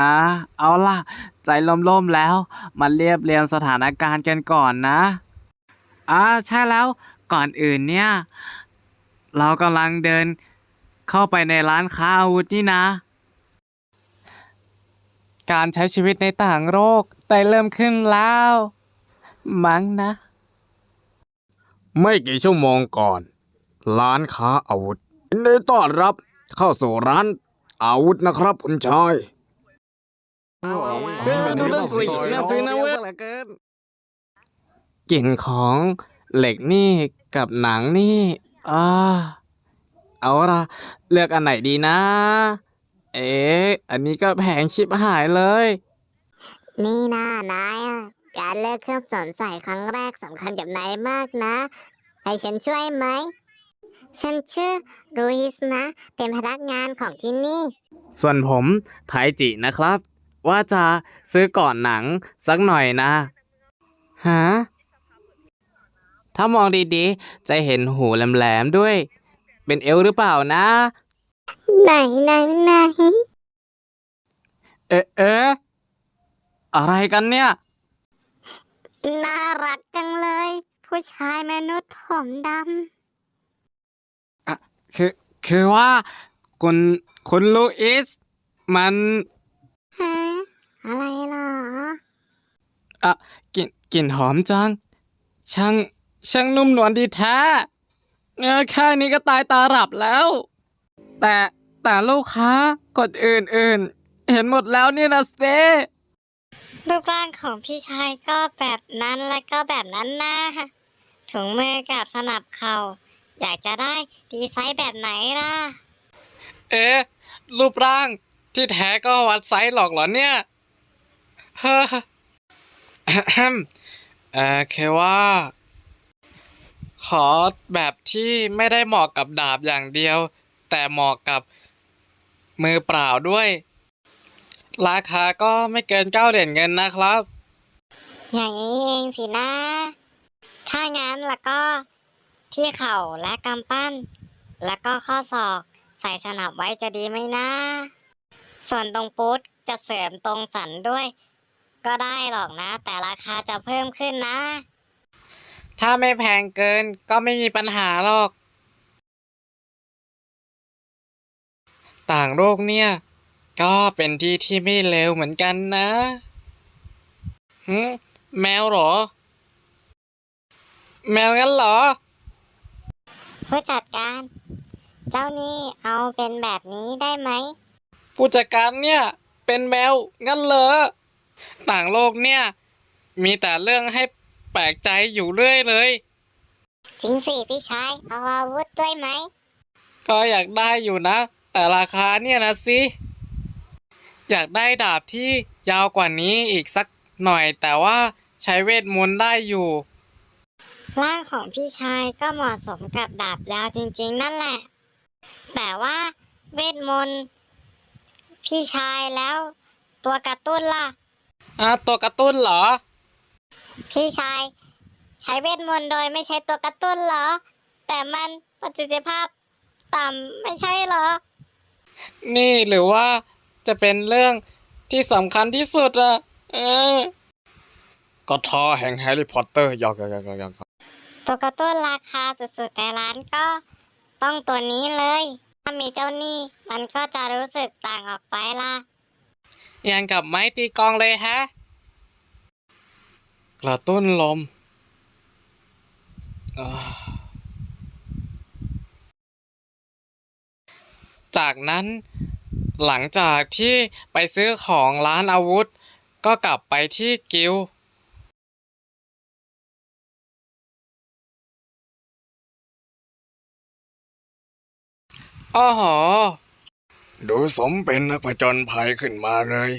อ่าเอาล่ะ ใจล่มๆแล้ว มาเรียบเรียงสถานการณ์กันก่อนนะอ่าใช่แล้วก่อนอื่นเนี่ย เรากำลังเดินเข้าไปในร้านค้าอาวุธนี่นะ การใช้ชีวิตในต่างโลกได้เริ่มขึ้นแล้ว มั้งนะ ไม่กี่ชั่วโมงก่อน ร้านค้าอาวุธยินดีต้อนรับเข้าสู่ร้านอาวุธนะครับคุณชาย เออดูนั่นสิน่าซื้อนะเว้ยกลิ่นของเหล็กนี่กับหนังนี่อ่าเอาละเลือกอันไหนดีนะ เอ๊ะอันนี้ก็แพงชิบหายเลย นี่นะนายอะการเลือกเครื่องสวมใส่ครั้งแรกสำคัญกับนายมากนะ ให้ฉันช่วยไหมฉันชื่อรูอิสนะ เป็นพนักงานของที่นี่ ส่วนผมไทจินะครับ ว่าจะซื้อก่อนหนังสักหน่อยนะฮะถ้ามองดีๆ จะเห็นหูแหลมๆด้วย เป็นเอลหรือเปล่านะ ไหนไหนไหนเอ๊ะเอ๊ะอะไรกันเนี่ย น่ารักจังเลย ผู้ชายมนุษย์ผมดคือคือว่าคุณคุณลูอิส มันำ ฮะอะไรเหรอ อะกลิ่นกลิ่นหอมจัง ช่าง ช่างนุ่มนวลดีแท้เนื้อแค่นี้ก็ตายตาหลับแล้ว แต่แต่ลูกค้ากดอื่นๆเห็นหมดแล้วนี่นะเซรูปร่างของพี่ชายก็แบบนั้นและก็แบบนั้นนะถุงมือกับสนับเข่า อยากจะได้ดีไซน์แบบไหนล่ะ เอ๊ะรูปร่าง ที่แท้ก็วัดไซส์หรอกเหรอเนี่ยเฮ้ออแฮมเอ่อคือว่า ขอแบบที่ไม่ได้เหมาะกับดาบอย่างเดียว แต่เหมาะกับมือเปล่าด้วย ราคาก็ไม่เกินเก้าเหรียญเงินนะครับ อย่างนี้เองสินะ ถ้างั้นแล้วก็ที่เข่าและกำปั้น แล้วก็ข้อศอกใส่สนับไว้จะดีไหมนะ ส่วนตรงปุ๊ดจะเสริมตรงสันด้วย ก็ได้หรอกนะ แต่ราคาจะเพิ่มขึ้นนะ ถ้าไม่แพงเกินก็ไม่มีปัญหาหรอก ต่างโลกเนี่ย ก็เป็นที่ที่ไม่เลวเหมือนกันนะหืมแมวเหรอ แมวงั้นเหรอ ผู้จัดการ เจ้านี่เอาเป็นแบบนี้ได้ไหม ผู้จัดการเนี่ยเป็นแมวงั้นเหรอต่างโลกเนี่ยมีแต่เรื่องให้แปลกใจอยู่เรื่อยเลย จริงสิพี่ชายเอาอาวุธด้วยไหม ก็อยากได้อยู่นะ แต่ราคาเนี่ยนะสิอยากได้ดาบที่ยาวกว่านี้อีกสักหน่อย แต่ว่าใช้เวทมนต์ได้อยู่ ร่างของพี่ชายก็เหมาะสมกับดาบยาวจริงๆ นั่นแหละ แต่ว่าเวทมนต์ พี่ชายแล้ว ตัวกระตุ้นล่ะ อะตัวกระตุ้นเหรอ พี่ชาย ใช้เวทมนต์โดยไม่ใช้ตัวกระตุ้นเหรอ แต่มันประสิทธิภาพต่ำไม่ใช่เหรอ นี่หรือว่าจะเป็นเรื่องที่สำคัญที่สุดอะเออก็ทอแห่งแฮร์รี่พอตเตอร์หยอกหยอกหยอกหยอกหยอกตัวกระตุ้นราคาสุดๆในร้านก็ต้องตัวนี้เลย ถ้ามีเจ้าหนี้มันก็จะรู้สึกต่างออกไปล่ะ ยังกับไม้ตีกลองเลยฮะ กระตุ้นลมจากนั้นหลังจากที่ไปซื้อของร้านอาวุธ ก็กลับไปที่กิลด์ อ้อหอ ดูสมเป็นนักผจญภัยขึ้นมาเลย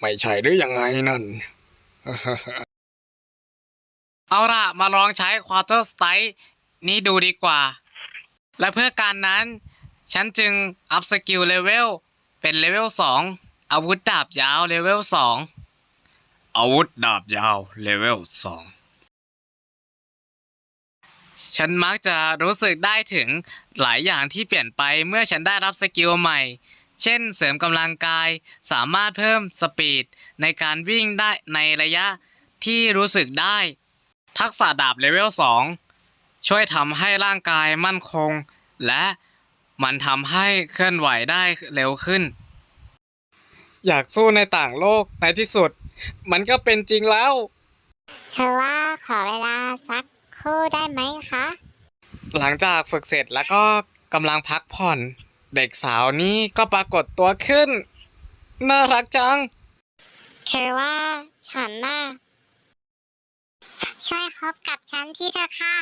ไม่ใช่หรือยังไงนั่น เอาล่ะ มาลองใช้ Quarter Strike นี่ดูดีกว่า และเพื่อการนั้น ฉันจึงอัพสกิลเลเวลเป็นเลเวล2อาวุธดาบยาวเลเวล2อาวุธดาบยาวเลเวลสอง ฉันมักจะรู้สึกได้ถึงหลายอย่างที่เปลี่ยนไปเมื่อฉันได้รับสกิลใหม่ เช่น เสริมกำลังกาย สามารถเพิ่มสปีดในการวิ่งได้ในระยะที่รู้สึกได้ ทักษะดาบเลเวล 2 ช่วยทำให้ร่างกายมั่นคง และมันทำให้เคลื่อนไหวได้เร็วขึ้น อยากสู้ในต่างโลกในที่สุด มันก็เป็นจริงแล้วคือว่าขอเวลาสัก ครู่ได้ไหมคะ หลังจากฝึกเสร็จแล้วก็กำลังพักผ่อน เด็กสาวนี้ก็ปรากฏตัวขึ้น น่ารักจังคือว่าฉันน่ะช่วยคบกับฉันที่เธอะค่ะ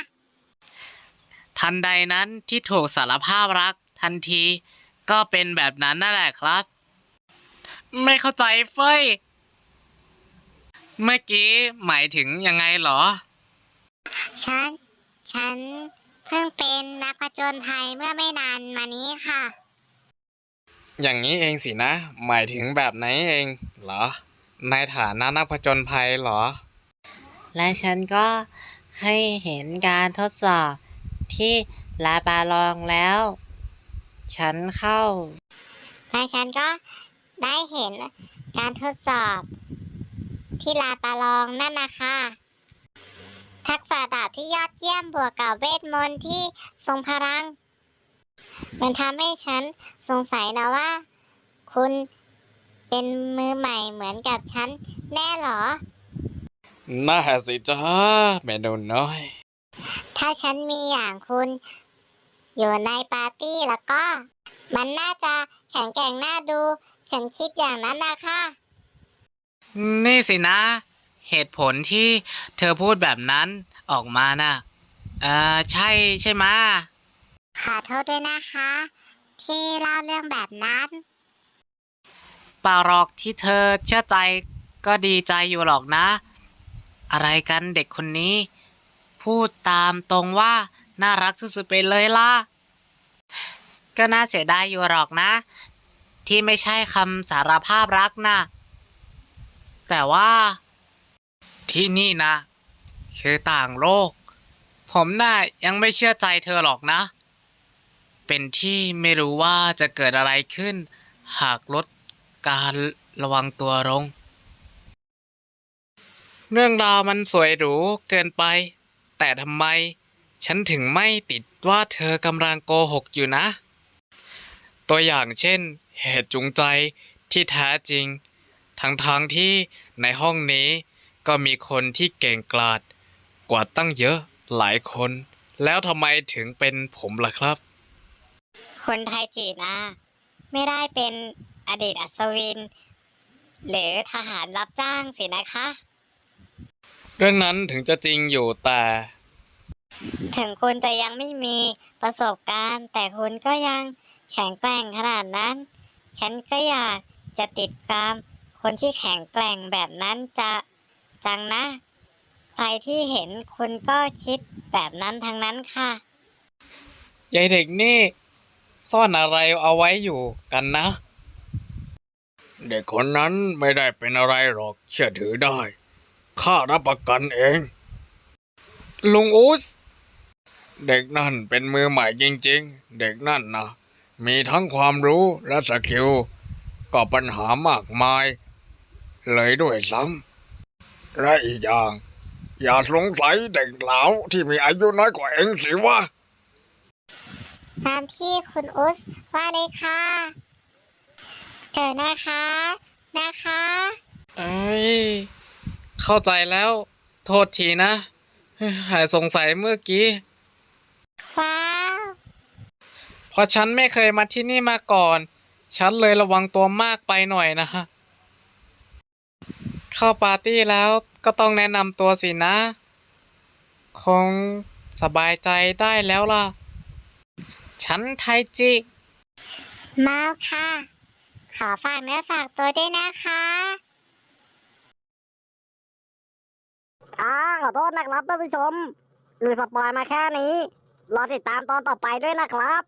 ทันใดนั้นที่ถูกสารภาพรักทันที ก็เป็นแบบนั้นนั่นแหละครับ ไม่เข้าใจเฟ้ย เมื่อกี้หมายถึงยังไงเหรอ ฉัน ฉันเพิ่งเป็นนักผจญภัยเมื่อไม่นานมานี้ค่ะ อย่างนี้เองสินะ หมายถึงแบบไหนเองเหรอ ในฐานะนักผจญภัยเหรอ และฉันก็ให้เห็นการทดสอบที่ลาบาลองแล้ว ฉันเข้า และฉันก็ได้เห็นการทดสอบที่ลาปาลองนั่นนะคะ ทักษะดาบที่ยอดเยี่ยมบวกกับเวทมนต์ที่ทรงพลัง มันทำให้ฉันสงสัยนะว่า คุณเป็นมือใหม่เหมือนกับฉันแน่เหรอ น่าสิจ้าแม่หนูน้อย ถ้าฉันมีอย่างคุณ อยู่ในปาร์ตี้แล้วก็ มันน่าจะแข็งแกร่งน่าดู ฉันคิดอย่างนั้นนะคะ นี่สินะ เหตุผลที่เธอพูดแบบนั้นออกมาน่ะเออใช่ใช่ไหมะขอโทษด้วยนะคะ ที่เล่าเรื่องแบบนั้น เปล่าหรอกที่เธอเชื่อใจก็ดีใจอยู่หรอกนะ อะไรกันเด็กคนนี้ พูดตามตรงว่าน่ารักสุดๆไปเลยล่ะ ก็น่าเสียดายอยู่หรอกนะ ที่ไม่ใช่คำสารภาพรักนะแต่ว่า ที่นี่นะ คือต่างโลก ผมน่ายังไม่เชื่อใจเธอหรอกนะ เป็นที่ไม่รู้ว่าจะเกิดอะไรขึ้น หากลดการระวังตัวลง เรื่องราวมันสวยหรูเกินไป แต่ทำไม ฉันถึงไม่ติดว่าเธอกำลังโกหกอยู่นะ ตัวอย่างเช่น เหตุจูงใจที่แท้จริง ทั้งๆทที่ในห้องนี้ ก็มีคนที่เก่งกลาดกว่าตั้งเยอะหลายคน แล้วทำไมถึงเป็นผมล่ะครับ คนไทยจีนะไม่ได้เป็นอดีตอัศวิน หรือทหารรับจ้างสินะคะ เรื่องนั้นถึงจะจริงอยู่แต่ ถึงคุณจะยังไม่มีประสบการณ์ แต่คุณก็ยังแข็งแกร่งขนาดนั้น ฉันก็อยากจะติดตามคนที่แข็งแกร่งแบบนั้นจะ จังนะ ใครที่เห็นคุณก็คิดแบบนั้นทั้งนั้นค่ะ ยายเด็กนี่ ซ่อนอะไรเอาไว้อยู่กันนะ เด็กคนนั้นไม่ได้เป็นอะไรหรอก เชื่อถือได้ ข้ารับประกันเอง ลุงอูสเด็กนั่นเป็นมือใหม่จริงๆ เด็กนั่นนะมีทั้งความรู้และสกิลก็ปัญหามากมาย เลยด้วยซ้ำ และอีกอย่าง อย่าสงสัยเด็กเหลาที่มีอายุน้อยกว่าเองสิวะตามที่คุณอุสว่าเลยค่ะเจอนะคะ นะคะ เอ้ย เข้าใจแล้ว โทษทีนะ หายสงสัยเมื่อกี้ ว้าวเพราะฉันไม่เคยมาที่นี่มาก่อน ฉันเลยระวังตัวมากไปหน่อยนะฮะ เข้าปาร์ตี้แล้วก็ต้องแนะนำตัวสินะ คงสบายใจได้แล้วล่ะ ฉันไทจิ เมาค่ะ ขอฝากเนื้อฝากตัวด้วยนะคะอ่าขอโทษนะครับท่านผู้ชม มีสปอยมาแค่นี้ รอติดตามตอนต่อไปด้วยนะครับ